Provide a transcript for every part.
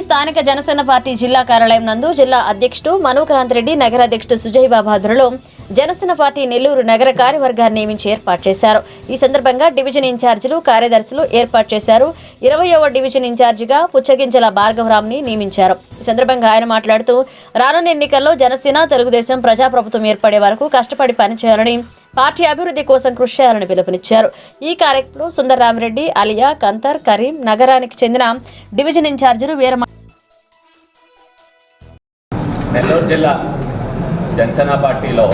స్థానిక జనసేన పార్టీ జిల్లా కార్యాలయం నందు జిల్లా అధ్యక్షుడు మనుక్రాంత్ రెడ్డి నగర అధ్యక్షుడు సుజయ్ బాబు ఆధ్వర్యంలో జనసేన పార్టీ నెల్లూరు నగర కార్యవర్గాన్ని నియమించి ఏర్పాటు చేశారు. ఈ సందర్భంగా డివిజన్ ఇన్ఛార్జీలు కార్యదర్శులు ఏర్పాటు చేశారు. ఇరవయవ డివిజన్ ఇన్ఛార్జిగా పుచ్చగించల భార్గవరామ్ని నియమించారు. ఈ సందర్భంగా ఆయన మాట్లాడుతూ రానున్న ఎన్నికల్లో జనసేన తెలుగుదేశం ప్రజాప్రభుత్వం ఏర్పడే వరకు కష్టపడి పనిచేయాలని పార్టీ అభివృద్ధి కోసం కృషి చేయాలని పిలుపునిచ్చారు. ఈ కార్యక్రమంలో సుందర్రామిరెడ్డి అలియా కంతర్ కరీం నగరానికి చెందిన డివిజన్ ఇన్ఛార్జీలు వీరమ నెల్లూరు జిల్లా జనసేన పార్టీలో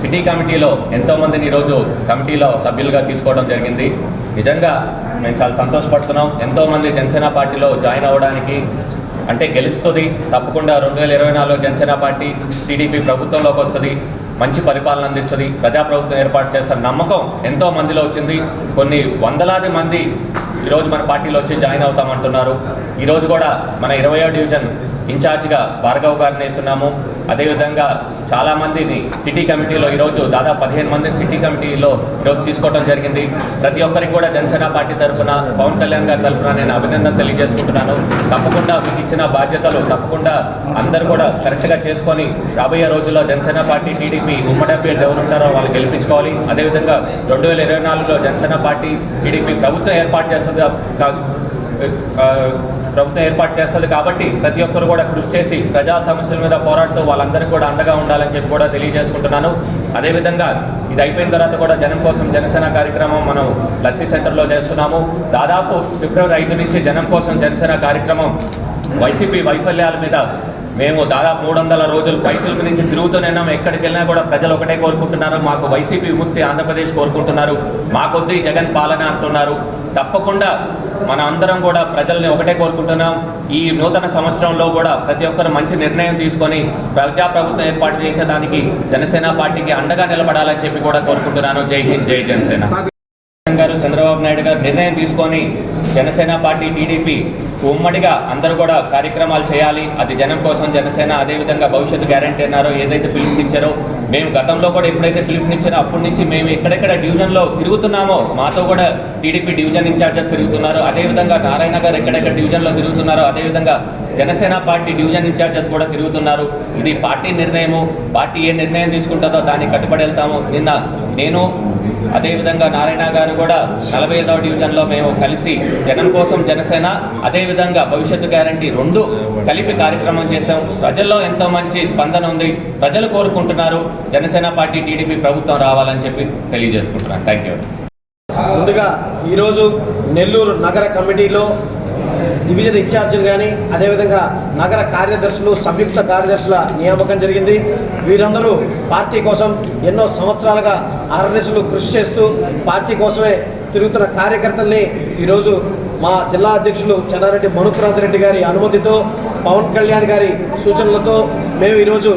సిటీ కమిటీలో ఎంతోమందిని ఈరోజు కమిటీలో సభ్యులుగా తీసుకోవడం జరిగింది. నిజంగా మేము చాలా సంతోషపడుతున్నాం. ఎంతోమంది జనసేన పార్టీలో జాయిన్ అవ్వడానికి అంటే గెలుస్తుంది. తప్పకుండా రెండు వేల ఇరవై నాలుగులో జనసేన పార్టీ టీడీపీ ప్రభుత్వంలోకి వస్తుంది. మంచి పరిపాలన అందిస్తుంది. ప్రజాప్రభుత్వం ఏర్పాటు చేస్తారు నమ్మకం ఎంతో మందిలో వచ్చింది. కొన్ని వందలాది మంది ఈరోజు మన పార్టీలో వచ్చి జాయిన్ అవుతామంటున్నారు. ఈరోజు కూడా మన ఇరవయో డివిజన్ ఇన్ఛార్జిగా భార్గవ్ గారిని వేస్తున్నాము. అదేవిధంగా చాలామందిని సిటీ కమిటీలో ఈరోజు దాదాపు పదిహేను మందిని సిటీ కమిటీలో ఈరోజు తీసుకోవడం జరిగింది. ప్రతి ఒక్కరికి కూడా జనసేన పార్టీ తరఫున పవన్ కళ్యాణ్ గారి తరఫున నేను అభినందన తెలియజేసుకుంటున్నాను. తప్పకుండా మీకు ఇచ్చిన బాధ్యతలు తప్పకుండా అందరూ కూడా కరెక్ట్గా చేసుకొని రాబోయే రోజుల్లో జనసేన పార్టీ టీడీపీ ఉమ్మడి అభ్యర్థి ఎవరు ఉంటారో వాళ్ళు గెలిపించుకోవాలి. అదేవిధంగా రెండు వేల ఇరవై నాలుగులో జనసేన పార్టీ టీడీపీ ప్రభుత్వం ఏర్పాటు చేస్తుంది? ప్రభుత్వం ఏర్పాటు చేస్తుంది కాబట్టి ప్రతి ఒక్కరు కూడా కృషి చేసి ప్రజా సమస్యల మీద పోరాడుతూ వాళ్ళందరికీ కూడా అండగా ఉండాలని చెప్పి కూడా తెలియజేసుకుంటున్నాను. అదేవిధంగా ఇది అయిపోయిన తర్వాత కూడా జనం కోసం జనసేన కార్యక్రమం మనం లస్సీ సెంటర్లో చేస్తున్నాము. దాదాపు ఫిబ్రవరి ఐదు నుంచి జనం కోసం జనసేన కార్యక్రమం వైసీపీ వైఫల్యాల మీద మేము దాదాపు మూడు వందల రోజులు పైసల గురించి తిరుగుతూనేనాం ఎక్కడికి వెళ్ళినా కూడా ప్రజలు ఒకటే కోరుకుంటున్నారు. మాకు వైసీపీ విముక్తి ఆంధ్రప్రదేశ్ కోరుకుంటున్నారు. మాకొద్ది జగన్ పాలన అంటున్నారు. తప్పకుండా మన అందరం కూడా ప్రజల్ని ఒకటే కోరుకుంటున్నాం. ఈ నూతన సంవత్సరంలో కూడా ప్రతి ఒక్కరు మంచి నిర్ణయం తీసుకొని ప్రజాప్రభుత్వం ఏర్పాటు చేసేదానికి జనసేన పార్టీకి అండగా నిలబడాలని చెప్పి కూడా కోరుకుంటున్నాను. జై హింద్ జై జనసేన. గారు చంద్రబాబు నాయుడు గారు నిర్ణయం తీసుకొని జనసేన పార్టీ టీడీపీ ఉమ్మడిగా అందరూ కూడా కార్యక్రమాలు చేయాలి. అది జనం కోసం జనసేన అదేవిధంగా భవిష్యత్తు గ్యారంటీ అన్నారో ఏదైతే పిలుపునిచ్చారో మేము గతంలో కూడా ఎప్పుడైతే పిలుపునిచ్చారో అప్పటి నుంచి మేము ఎక్కడెక్కడ డివిజన్లో తిరుగుతున్నామో మాతో కూడా టీడీపీ డివిజన్ ఇన్ఛార్జెస్ తిరుగుతున్నారు. అదేవిధంగా నారాయణ గారు ఎక్కడెక్కడ డివిజన్లో తిరుగుతున్నారో అదేవిధంగా జనసేన పార్టీ డివిజన్ ఇన్ఛార్జెస్ కూడా తిరుగుతున్నారు. ఇది పార్టీ నిర్ణయము. పార్టీ ఏ నిర్ణయం తీసుకుంటుందో దాన్ని కట్టుబడి వెళ్తాము. నిన్న నేను అదేవిధంగా నారాయణ గారు కూడా నలభై ఐదవ డివిజన్లో మేము కలిసి జనం కోసం జనసేన అదేవిధంగా భవిష్యత్తు గ్యారంటీ రెండు కలిపి కార్యక్రమం చేశాం. ప్రజల్లో ఎంతో మంచి స్పందన ఉంది. ప్రజలు కోరుకుంటున్నారు జనసేన పార్టీ టీడీపీ ప్రభుత్వం రావాలని చెప్పి తెలియజేసుకుంటున్నాను. థ్యాంక్ యూ ముందుగా ఈరోజు నెల్లూరు నగర కమిటీలో డివిజన్ ఇన్ఛార్జీలు కానీ అదేవిధంగా నగర కార్యదర్శులు సంయుక్త కార్యదర్శుల నియామకం జరిగింది. వీరందరూ పార్టీ కోసం ఎన్నో సంవత్సరాలుగా అహర్నిశలు కృషి చేస్తూ పార్టీ కోసమే తిరుగుతున్న కార్యకర్తల్ని ఈరోజు మా జిల్లా అధ్యక్షులు చెన్నారెడ్డి మనుక్రాంత్ రెడ్డి గారి అనుమతితో పవన్ కళ్యాణ్ గారి సూచనలతో మేము ఈరోజు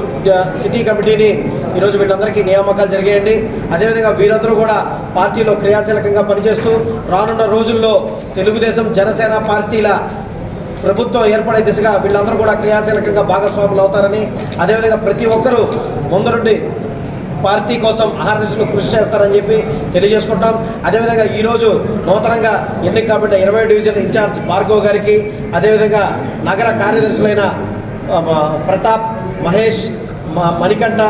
సిటీ కమిటీని ఈరోజు వీళ్ళందరికీ నియామకాలు జరిగాయండి. అదేవిధంగా వీరందరూ కూడా పార్టీలో క్రియాశీలకంగా పనిచేస్తూ రానున్న రోజుల్లో తెలుగుదేశం జనసేన పార్టీల ప్రభుత్వం ఏర్పడే దిశగా వీళ్ళందరూ కూడా క్రియాశీలకంగా భాగస్వాములు అవుతారని అదేవిధంగా ప్రతి ఒక్కరూ ముందరుండి పార్టీ కోసం అహర్నిశలు కృషి చేస్తారని చెప్పి తెలియజేసుకుంటాం. అదేవిధంగా ఈరోజు నూతనంగా ఎన్నిక కాబట్టి ఇరవై డివిజన్ ఇన్ఛార్జ్ భార్గవ్ గారికి అదేవిధంగా నగర కార్యదర్శులైన ప్రతాప్ మహేష్ మా మణికంఠ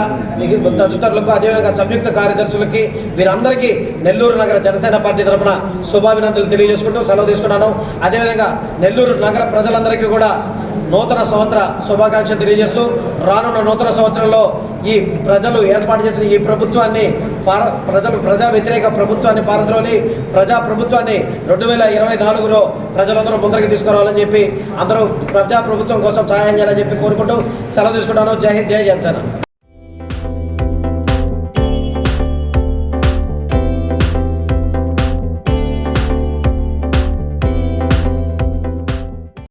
తదితరులకు అదేవిధంగా సంయుక్త కార్యదర్శులకి వీరందరికీ నెల్లూరు నగర జనసేన పార్టీ తరఫున శుభాభినందనలు తెలియజేసుకుంటూ సెలవు తీసుకున్నాను. అదేవిధంగా నెల్లూరు నగర ప్రజలందరికీ కూడా నూతన సంవత్సర శుభాకాంక్షలు తెలియజేస్తూ రానున్న నూతన సంవత్సరంలో ఈ ప్రజలు ఏర్పాటు చేసిన ఈ ప్రభుత్వాన్ని పార ప్రజలు ప్రజా వ్యతిరేక ప్రభుత్వాన్ని పారద్రోలి ప్రజా ప్రభుత్వాన్ని రెండు వేల ఇరవై నాలుగులో ప్రజలందరూ ముందరికి తీసుకురావాలని చెప్పి అందరూ ప్రజా ప్రభుత్వం కోసం సహాయం చేయాలని చెప్పి కోరుకుంటూ సెలవు తీసుకుంటాను. జై హింద్ జై జనసేన.